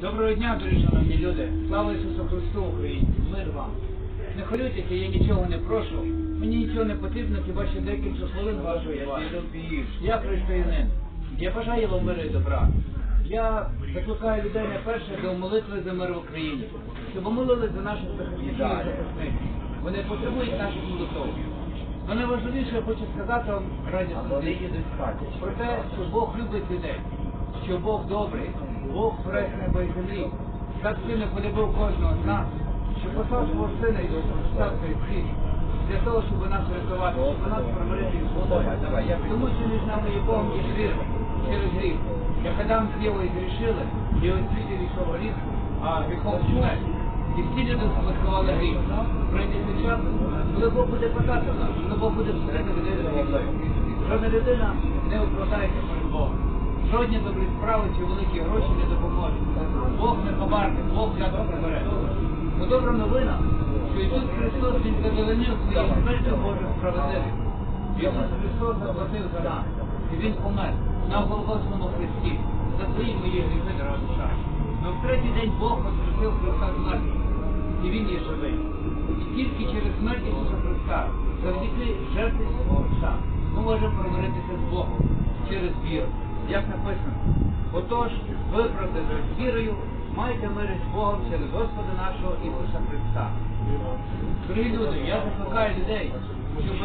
Доброго дня, дорогі шановні люди. Слава Ісусу Христу, українці, мир вам. Не хвилюйтеся, я нічого не прошу. Мені нічого не потрібно, хіба що декілька хвилин вашої уваги. Я християнин. Я бажаю вам миру і добра. Я закликаю людей найперше до молитви за мир в Україні, щоб молились за наших захисників. Вони потребують наших молитов. Но найважливіше я хочу сказати вам радісно про те, що Бог любить людей, що Бог добрий, Бог творець неба і землі. Так сильно полюбив кожного з нас, що послав свого сина і став світ для того, щоб нас врятувати, щоб нас примирити з Богом. Тому що між нами є Богом і гріх через гріх. Як Адам з Євою зрішили, і ось світі війшов гріх, а гріхом смерть. І всі люди спадкували гріх. Прийде час, коли Бог буде нас, коли Бог буде судити людей. Жодна людина не оправдається. Жодні добрі справи чи великі гроші не допоможуть. Бог не хабарник, Бог взято прибере. Ну добра новина, що Ісус Христос Він задовольнив своєю смертю Божу справедливість. Ісус Христос заплатив за нас, і Він помер на Голгофському хресті за свої мої гріхи, дорога душа. Но в третій день Бог воскресив Христа з мертвих, і Він є живий. І тільки через смерть Ісуса Христа, завдяки жертві свого Отця, ми можемо примиритися з Богом через віру. Як написано, отож, виправдати з вірою, маєте мир з Богом через Господа нашого Ісуса Христа. Дорогі люди, я закликаю людей, щоб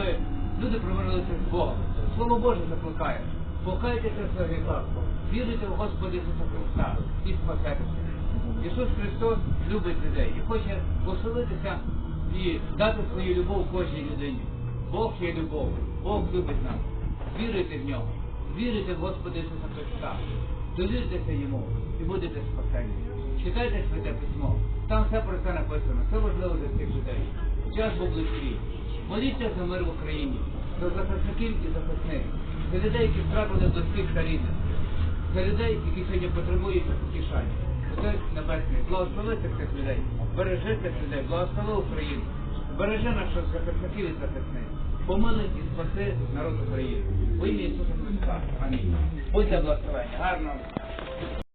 люди примирилися з Богом. Слово Боже закликає. Покайтеся в своїх гріхах, віруйте в Господа Ісуса Христа і спасетеся. Ісус Христос любить людей і хоче поселитися і дати свою любов кожній людині. Бог є любов, Бог любить нас. Віруйте в нього, віруйте в Господа Ісуса Христа, довіртеся йому і будете спасені. Читайте святе письмо, там все про це написано, це важливо для всіх людей. Час був близький. Моліться за мир в Україні, за захисників і захисниць, за людей, які втратили близьких та рідних, за людей, які сьогодні потребують утішання. Отець Небесний, благослови цих людей, бережи цих людей, благослови Україну, бережи наших захисників і захисниць, помили і спаси народ України. Во ім'я Ісуса Христа. Амінь. Будьте благословені. Гарно.